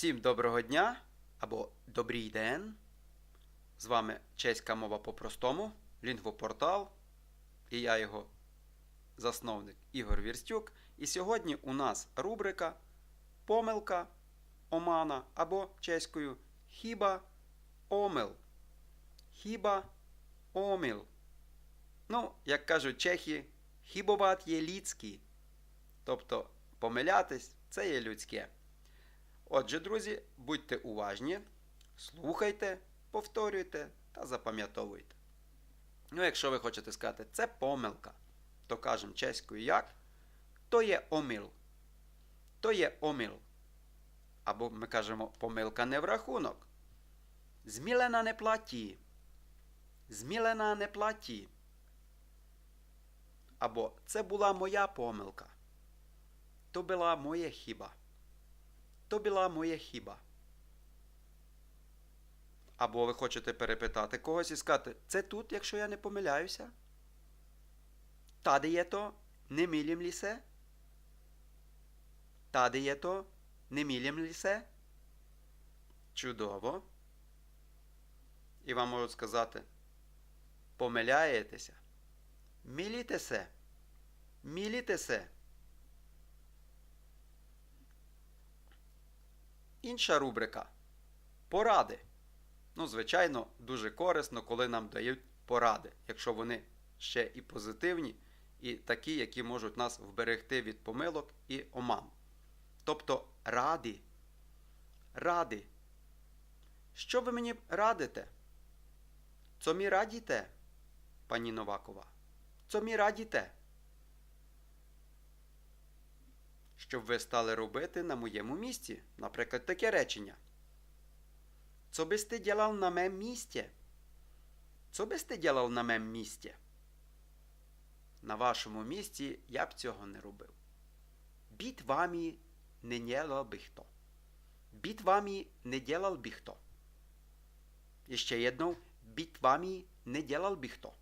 Всім доброго дня або добрий день. З вами чеська мова по-простому, лінгвопортал. І я його засновник Ігор Вірстюк. І сьогодні у нас рубрика Помилка Омана або чеською Хіба Омил. Хіба Омил. Ну, як кажуть чехи, хібоват є людський. Тобто помилятись це є людське. Отже, друзі, будьте уважні, слухайте, повторюйте та запам'ятовуйте. Ну, якщо ви хочете сказати, це помилка, то кажемо чеською як? То є омил. То є омил. Або ми кажемо помилка не в рахунок. Змілена не платі. Змілена не платі. Або це була моя помилка. То була моя хіба. То була моя хіба. Або ви хочете перепитати когось і сказати, це тут, якщо я не помиляюся? Тади є то, не мілім лісе? Тади є то, не мілім лісе? Чудово. І вам можуть сказати, помиляєтеся. Мілітеся. Мілітеся. Інша рубрика поради. Ну, звичайно, дуже корисно, коли нам дають поради, якщо вони ще і позитивні, і такі, які можуть нас вберегти від помилок і оман. Тобто ради. Ради. Що ви мені радите? Цо мі радіте, пані Новакова? Цо мі радіте? Щоб ви стали робити на моєму місці, наприклад, таке речення. Co byste dělal na mém místě? Co byste dělal на мем місці? На вашому місці я б цього не робив. Біт вами не ділав би хто. Біт вами не ділав би хто. І ще єдно, біт вами не ділав би хто.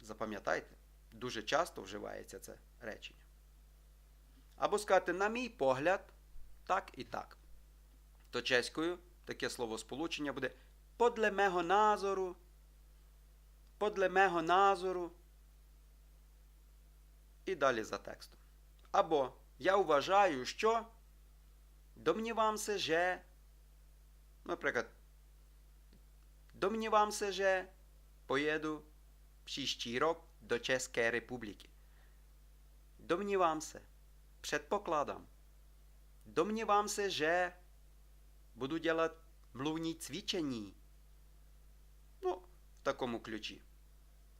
Запам'ятайте, дуже часто вживається це речення. Або сказати, на мій погляд, так і так. То чеською таке словосполучення буде подле мого назору, подле мого назору. І далі за текстом. Або я вважаю, що домнівамся, же, наприклад, домнівамся, же поїду příští рок до České republiky. Domnívám se, předpokládám. Domnívám se, že буду делать млuvní цвічені. Ну, в такому ключі.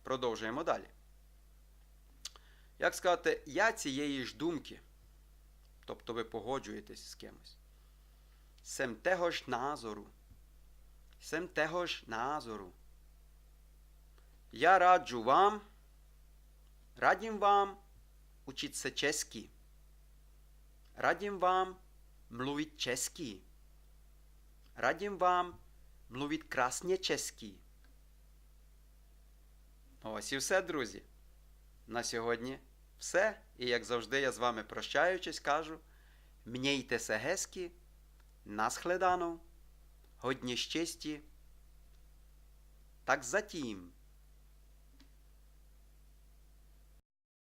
Продовжуємо далі. Як сказати, я цієї ж думки. Тобто ви погоджуєтесь з кимось. Сем того ж назору. Сем того ж назору. Я раджу вам, радім вам учиться чеськи. Радім вам млuvit чеськи. Радím вам mluvit красně česky. Ось і все, друзі. На сьогодні все. І як завжди, я з вами прощаючись, кажу: Мнійтеся гезкі, наскledanou, hodně štěstí. Tak zatím.